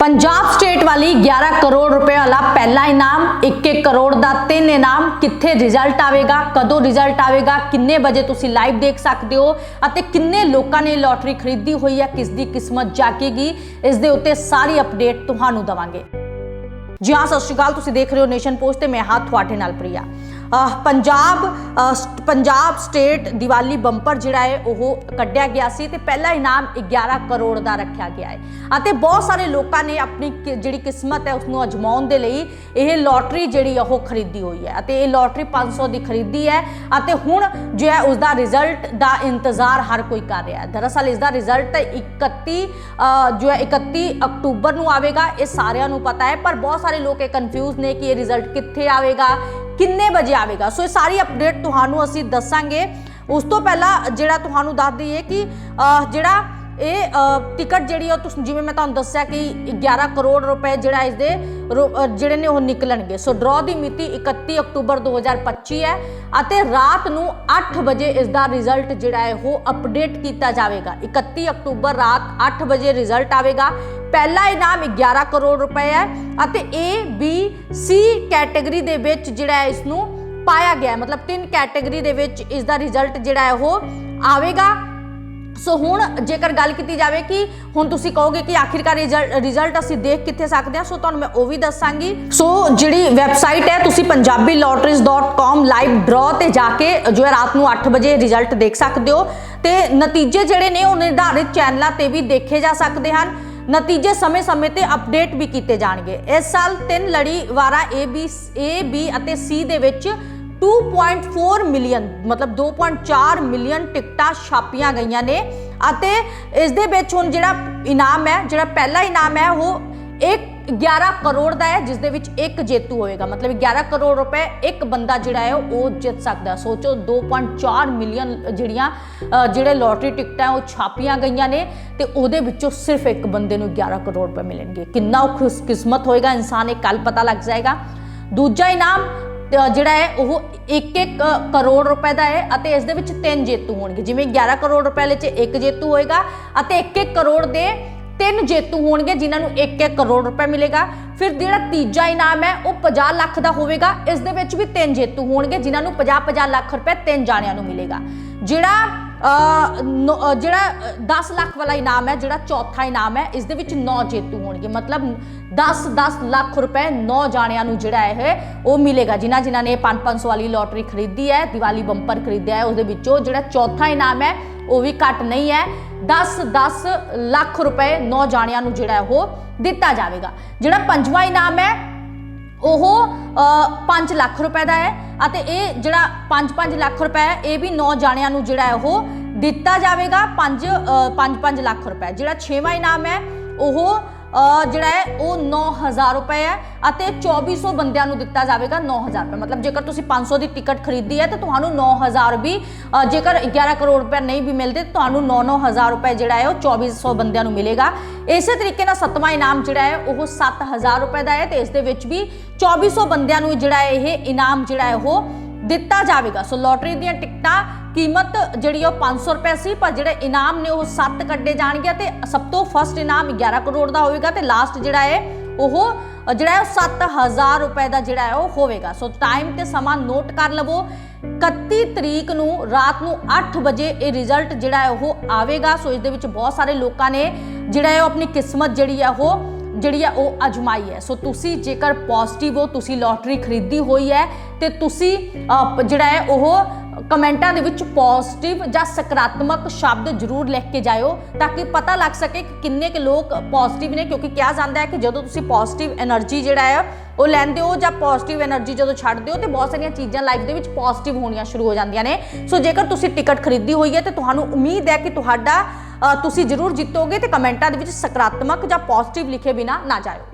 Punjab state ਵਾਲੀ 11 ਕਰੋੜ ਰੁਪਏ ਵਾਲਾ ਪਹਿਲਾ ਇਨਾਮ 1-1 ਕਰੋੜ ਦਾ ਤਿੰਨ ਇਨਾਮ, ਕਿੱਥੇ ਰਿਜ਼ਲਟ ਆਵੇਗਾ, ਕਦੋਂ ਰਿਜ਼ਲਟ ਆਵੇਗਾ, ਕਿੰਨੇ ਵਜੇ ਤੁਸੀਂ ਲਾਈਵ ਦੇਖ ਸਕਦੇ ਹੋ ਅਤੇ ਕਿੰਨੇ ਲੋਕਾਂ ਨੇ ਲੋਟਰੀ ਖਰੀਦੀ ਹੋਈ ਹੈ ਕਿਸ ਦੀ ਕਿਸਮਤ ਜਾਕੇਗੀ ਇਸ ਦੇ ਉੱਤੇ ਸਾਰੀ ਅਪਡੇਟ ਤੁਹਾਨੂੰ ਦਵਾਂਗੇ। ਜੀ ਹਾਂ, ਸਤਿ ਸ਼੍ਰੀ ਅਕਾਲ, ਤੁਸੀਂ ਦੇਖ ਰਹੇ ਹੋ ਨੇਸ਼ਨ ਪੋਸਟ ਤੇ ਮੈਂ ਹਾਂ ਤੁਹਾਡੇ ਨਾਲ ਪ੍ਰਿਆ। ਪੰਜਾਬ ਅਹ ਪੰਜਾਬ ਸਟੇਟ ਦੀਵਾਲੀ ਬੰਪਰ ਜਿਹੜਾ ਹੈ ਉਹ ਕੱਢਿਆ ਗਿਆ ਸੀ ਤੇ ਪਹਿਲਾ ਇਨਾਮ 11 ਕਰੋੜ ਦਾ ਰੱਖਿਆ ਗਿਆ ਹੈ। ਅਤੇ ਬਹੁਤ ਸਾਰੇ ਲੋਕਾਂ ਨੇ ਆਪਣੀ ਕਿ- ਜਿਹੜੀ ਕਿਸਮਤ ਹੈ ਉਸ ਨੂੰ ਅਜਮਾਉਣ ਦੇ ਲਈ ਇਹ ਲੋਟਰੀ ਜਿਹੜੀ ਆ ਉਹ ਖਰੀਦੀ ਹੋਈ ਹੈ। ਅਤੇ ਇਹ ਲੋਟਰੀ 500 ਦੀ ਖਰੀਦੀ ਹੈ ਅਤੇ ਹੁਣ ਜੋ ਹੈ ਉਸ ਦਾ ਰਿਜ਼ਲਟ ਦਾ ਇੰਤਜ਼ਾਰ ਹਰ ਕੋਈ ਕਰ ਰਿਹਾ ਹੈ। ਦਰਅਸਲ ਇਸ ਦਾ ਰਿਜ਼ਲਟ 31 ਅਹ, ਜੋ ਹੈ 31 ਅਕਤੂਬਰ ਨੂੰ ਆਵੇਗਾ ਇਹ ਸਾਰਿਆਂ ਨੂੰ ਪਤਾ ਹੈ। ਪਰ ਬਹੁਤ ਸਾਰੇ ਲੋਕ ਇਹ ਕਨਫਿਊਜ਼ ਨੇ ਕਿ ਇਹ ਰਿਜ਼ਲਟ ਕਿੱਥੇ ਆਵੇਗਾ ਕਿੰਨੇ ਵਜੇ ਆਵੇਗਾ? ਸੋ ਇਹ ਸਾਰੀ ਅਪਡੇਟ ਤੁਹਾਨੂੰ ਅਸੀਂ ਦੱਸਾਂਗੇ। ਉਸ ਤੋਂ ਪਹਿਲਾਂ ਜਿਹੜਾ ਤੁਹਾਨੂੰ ਦੱਸ ਦਈਏ ਕਿ ਜਿਹੜਾ ਇਹ ਟਿਕਟ ਜਿਹੜੀ ਉਹ ਤੁਸੀਂ, ਜਿਵੇਂ ਮੈਂ ਤੁਹਾਨੂੰ ਦੱਸਿਆ ਕਿ 11 ਕਰੋੜ ਰੁਪਏ ਜਿਹੜਾ ਇਸ ਦੇ ਰੋ- ਜਿਹੜੇ ਨੇ ਉਹ ਨਿਕਲਣਗੇ। ਸੋ ਡਰਾਅ ਦੀ ਮਿਤੀ 31 ਅਕਤੂਬਰ 2025 ਹੈ ਅਤੇ ਰਾਤ ਨੂੰ 8 ਵਜੇ ਇਸ ਦਾ ਰਿਜ਼ਲਟ ਜਿਹੜਾ ਹੈ ਉਹ ਅਪਡੇਟ ਕੀਤਾ ਜਾਵੇਗਾ। 31 ਅਕਤੂਬਰ ਰਾਤ 8 ਵਜੇ ਰਿਜ਼ਲਟ ਆਵੇਗਾ। ਪਹਿਲਾ ਇਨਾਮ 11 ਕਰੋੜ ਰੁਪਏ ਹੈ ਅਤੇ A, B, C ਕੈਟਾਗਰੀ ਦੇ ਵਿੱਚ ਜਿਹੜਾ ਹੈ ਇਸ ਨੂੰ ਪਾਇਆ ਗਿਆ ਮਤਲਬ ਤਿੰਨ ਕੈਟਾਗਰੀ ਦੇ ਵਿੱਚ ਇਸ ਦਾ ਰਿਜ਼ਲਟ ਜਿਹੜਾ ਹੈ ਉਹ ਆਵੇਗਾ। ਸੋ ਹੁਣ ਜੇਕਰ ਗੱਲ ਕੀਤੀ ਜਾਵੇ ਕਿ ਹੁਣ ਤੁਸੀਂ ਕਹੋਗੇ ਕਿ ਆਖਿਰਕਾਰ ਰਿਜ਼ਲਟ ਅਸੀਂ ਦੇਖ ਕਿੱਥੇ ਸਕਦੇ ਹਾਂ ਸੋ ਤੁਹਾਨੂੰ ਮੈਂ ਉਹ ਵੀ ਦੱਸਾਂਗੀ। ਸੋ ਜਿਹੜੀ ਵੈਬਸਾਈਟ ਹੈ, ਤੁਸੀਂ punjabilotteries.com ਲਾਈਵ ਡਰਾ ਤੇ ਜਾ ਕੇ ਜੋ ਹੈ ਰਾਤ ਨੂੰ 8 ਵਜੇ ਰਿਜ਼ਲਟ ਦੇਖ ਸਕਦੇ ਹੋ। ਤੇ ਨਤੀਜੇ ਜਿਹੜੇ ਨੇ, ਉਹ ਨਿਰਧਾਰਿਤ ਚੈਨਲਾਂ ਤੇ ਵੀ ਦੇਖੇ ਜਾ ਸਕਦੇ ਹਨ। ਨਤੀਜੇ ਸਮੇਂ-ਸਮੇਂ ਤੇ ਅਪਡੇਟ ਵੀ ਕੀਤੇ ਜਾਣਗੇ। ਇਸ ਸਾਲ ਤਿੰਨ ਲੜੀ ਵਾਰਾ A, B A, B ਅਤੇ C ਦੇ ਵਿੱਚ 2.4 ਮਿਲੀਅਨ ਮਤਲਬ 2.4 ਮਿਲੀਅਨ ਟਿਕਟਾਂ ਛਾਪੀਆਂ ਗਈਆਂ ਨੇ ਅਤੇ ਇਸ ਦੇ ਵਿੱਚ ਹੁਣ ਜਿਹੜਾ ਇਨਾਮ ਹੈ, ਜਿਹੜਾ ਪਹਿਲਾ ਇਨਾਮ ਹੈ, ਉਹ 1 11 ਕਰੋੜ ਦਾ ਹੈ, ਜਿਸ ਦੇ ਵਿੱਚ ਇੱਕ ਜੇਤੂ ਹੋਏਗਾ। ਮਤਲਬ 11 ਕਰੋੜ ਰੁਪਏ ਇੱਕ ਬੰਦਾ ਜਿਹੜਾ ਹੈ, ਉਹ ਜਿੱਤ ਸਕਦਾ ਹੈ। ਸੋਚੋ 2.4 ਮਿਲੀਅਨ ਜਿਹੜੀਆਂ ਜਿਹੜੇ ਲੋਟਰੀ ਟਿਕਟਾਂ ਉਹ ਛਾਪੀਆਂ ਗਈਆਂ ਨੇ ਤੇ ਉਹਦੇ ਵਿੱਚੋਂ ਸਿਰਫ ਇੱਕ ਬੰਦੇ ਨੂੰ 11 ਕਰੋੜ ਰੁਪਏ ਮਿਲਣਗੇ। ਕਿੰਨਾ ਉਹ ਖੁਸ਼ਕਿਸਮਤ ਹੋਏਗਾ, ਇਨਸਾਨ ਇਹ ਕੱਲ ਪਤਾ ਲੱਗ ਜਾਏਗਾ। ਦੂਜਾ ਇਨਾਮ ਜਿਹੜਾ ਹੈ, ਉਹ 1-1 ਕਰੋੜ ਰੁਪਏ ਦਾ ਹੈ ਅਤੇ ਇਸ ਦੇ ਵਿੱਚ ਤਿੰਨ ਜੇਤੂ ਹੋਣਗੇ। ਜਿਵੇਂ 11 ਕਰੋੜ ਰੁਪਏ ਵਿੱਚ ਇੱਕ ਜੇਤੂ ਹੋਏਗਾ ਅਤੇ 1-1 ਕਰੋੜ ਦੇ ਤਿੰਨ ਜੇਤੂ ਹੋਣਗੇ, ਜਿਨ੍ਹਾਂ ਨੂੰ 1-1 ਕਰੋੜ ਰੁਪਏ ਮਿਲੇਗਾ। ਫਿਰ ਜਿਹੜਾ ਤੀਜਾ ਇਨਾਮ ਹੈ, ਉਹ 50 ਲੱਖ ਦਾ ਹੋਵੇਗਾ। ਇਸ ਦੇ ਵਿੱਚ ਵੀ ਤਿੰਨ ਜੇਤੂ ਹੋਣਗੇ, ਜਿਨ੍ਹਾਂ ਨੂੰ 50-50 ਲੱਖ ਰੁਪਏ ਤਿੰਨ ਜਾਣਿਆਂ ਨੂੰ ਮਿਲੇਗਾ। ਜਿਹੜਾ ਜਿਹੜਾ ਅ, 10 ਲੱਖ ਵਾਲਾ ਇਨਾਮ ਹੈ ਜਿਹੜਾ ਚੌਥਾ ਇਨਾਮ ਹੈ ਇਸ ਦੇ ਵਿੱਚ 9 ਜੇਤੂ ਹੋਣਗੇ। ਮਤਲਬ 10-10 ਲੱਖ ਰੁਪਏ 9 ਜਾਣਿਆਂ ਨੂੰ ਜਿਹੜਾ ਇਹ ਉਹ ਮਿਲੇਗਾ। ਜਿਨ੍ਹਾਂ ਜਿਨ੍ਹਾਂ ਨੇ 5-500 ਵਾਲੀ ਲੋਟਰੀ ਖਰੀਦੀ ਹੈ ਦੀਵਾਲੀ ਬੰਪਰ ਖਰੀਦਿਆ ਹੈ ਉਹਦੇ ਵਿੱਚੋਂ ਜਿਹੜਾ ਚੌਥਾ ਇਨਾਮ ਹੈ ਉਹ ਵੀ ਘੱਟ ਨਹੀਂ ਹੈ। 10-10 ਲੱਖ ਰੁਪਏ 9 ਜਾਣਿਆਂ ਨੂੰ ਜਿਹੜਾ ਉਹ ਦਿੱਤਾ ਜਾਵੇਗਾ। ਜਿਹੜਾ ਪੰਜਵਾਂ ਇਨਾਮ ਹੈ ਉਹ 5 ਲੱਖ ਰੁਪਏ ਦਾ ਹੈ। ਅਤੇ ਇਹ ਜਿਹੜਾ 5-5 ਲੱਖ ਰੁਪਏ ਇਹ ਵੀ 9 ਜਾਣਿਆਂ ਨੂੰ ਜਿਹੜਾ ਹੈ ਉਹ ਦਿੱਤਾ ਜਾਵੇਗਾ। 5 5-5 ਲੱਖ ਰੁਪਏ। ਜਿਹੜਾ 6ਵਾਂ ਇਨਾਮ ਹੈ, ਉਹ ਜਿਹੜਾ ਹੈ, ਉਹ 9000 ਰੁਪਏ ਹੈ ਅਤੇ 2400 ਬੰਦਿਆਂ ਨੂੰ ਦਿੱਤਾ ਜਾਵੇਗਾ 9000 ਰੁਪਏ। ਮਤਲਬ ਜੇਕਰ ਤੁਸੀਂ 500 ਦੀ ਟਿਕਟ ਖਰੀਦੀ ਹੈ, ਤਾਂ ਤੁਹਾਨੂੰ 9000 ਵੀ ਜੇਕਰ 11 ਕਰੋੜ ਰੁਪਏ ਨਹੀਂ ਵੀ ਮਿਲਦੇ, ਤਾਂ ਤੁਹਾਨੂੰ 9-9000 ਰੁਪਏ ਜਿਹੜਾ ਹੈ, ਉਹ 2400 ਬੰਦਿਆਂ ਨੂੰ ਮਿਲੇਗਾ। ਇਸੇ ਤਰੀਕੇ ਨਾਲ ਸੱਤਵਾਂ ਇਨਾਮ ਜਿਹੜਾ ਹੈ, ਉਹ 7000 ਰੁਪਏ ਦਾ ਹੈ ਤੇ ਇਸ ਦੇ ਵਿੱਚ ਵੀ 2400 ਬੰਦਿਆਂ ਨੂੰ ਜਿਹੜਾ ਇਹ ਇਨਾਮ ਜਿਹੜਾ ਹੈ, ਉਹ ਦਿੱਤਾ ਜਾਵੇਗਾ। ਸੋ ਲੋਟਰੀ ਦੀਆਂ ਟਿਕਟਾਂ ਕੀਮਤ ਜਿਹੜੀ ਉਹ 500 ਰੁਪਏ ਸੀ, ਪਰ ਜਿਹੜੇ ਇਨਾਮ ਨੇ ਉਹ 7 ਕੱਢੇ ਜਾਣਗੇ ਤੇ ਸਭ ਤੋਂ ਫਸਟ ਇਨਾਮ 11 ਕਰੋੜ ਦਾ ਹੋਵੇਗਾ ਤੇ ਲਾਸਟ ਜਿਹੜਾ ਹੈ ਉਹ ਜਿਹੜਾ ਹੈ ਉਹ 7000 ਰੁਪਏ ਦਾ ਜਿਹੜਾ ਹੈ ਉਹ ਹੋਵੇਗਾ। ਸੋ ਟਾਈਮ ਤੇ ਸਮਾਂ ਨੋਟ ਕਰ ਲਵੋ। 31 ਤਰੀਕ ਨੂੰ ਰਾਤ ਨੂੰ 8 ਵਜੇ ਇਹ ਰਿਜ਼ਲਟ ਜਿਹੜਾ ਹੈ ਉਹ ਆਵੇਗਾ। ਸੋ ਇਸ ਦੇ ਵਿੱਚ ਬਹੁਤ ਸਾਰੇ ਲੋਕਾਂ ਨੇ ਜਿਹੜਾ ਹੈ ਉਹ ਆਪਣੀ ਕਿਸਮਤ ਜਿਹੜੀ ਹੈ ਉਹ, ਜਿਹੜੀ ਹੈ ਉਹ ਅਜਮਾਈ ਹੈ। ਸੋ ਤੁਸੀਂ ਜੇਕਰ ਪੋਜ਼ਿਟਿਵ ਹੋ, ਤੁਸੀਂ ਲੋਟਰੀ ਖਰੀਦੀ ਹੋਈ ਹੈ ਤੇ ਤੁਸੀਂ ਜਿਹੜਾ ਹੈ ਉਹ ਕਮੈਂਟਾਂ ਦੇ ਵਿੱਚ ਪੋਜ਼ਿਟਿਵ ਜਾਂ ਸਕਾਰਾਤਮਕ ਸ਼ਬਦ ਜ਼ਰੂਰ ਲਿਖ ਕੇ ਜਾਇਓ ਤਾਂ ਕਿ ਪਤਾ ਲੱਗ ਸਕੇ ਕਿ ਕਿੰਨੇ ਕੁ ਲੋਕ ਪੋਜ਼ਿਟਿਵ ਨੇ, ਕਿਉਂਕਿ ਕਿਹਾ ਜਾਂਦਾ ਹੈ ਕਿ ਜਦੋਂ ਤੁਸੀਂ ਪੋਜ਼ਿਟਿਵ એનર્ਜੀ ਜਿਹੜਾ ਹੈ, ਉਹ ਲੈਂਦੇ ਹੋ ਜਾਂ ਪੋਜ਼ਿਟਿਵ એનર્ਜੀ ਜਦੋਂ ਛੱਡਦੇ ਹੋ ਤੇ ਬਹੁਤ ਸਾਰੀਆਂ ਚੀਜ਼ਾਂ ਲਾਈਫ ਦੇ ਵਿੱਚ ਪੋਜ਼ਿਟਿਵ ਹੋਣੀਆਂ ਸ਼ੁਰੂ ਹੋ ਜਾਂਦੀਆਂ ਨੇ। ਸੋ ਜੇਕਰ ਤੁਸੀਂ ਟਿਕਟ ਖਰੀਦੀ ਹੋਈ ਹੈ ਤੇ ਤੁਹਾਨੂੰ ਉਮੀਦ ਹੈ ਕਿ ਤੁਹਾਡਾ ਤੁਸੀਂ ਜ਼ਰੂਰ ਜਿੱਤੋਗੇ ਤੇ ਕਮੈਂਟਾਂ ਦੇ ਵਿੱਚ ਸਕਾਰਾਤਮਕ ਜਾਂ ਪੋਜ਼ਿਟਿਵ ਲਿਖੇ ਬਿਨਾ ਨਾ ਜਾਇਓ।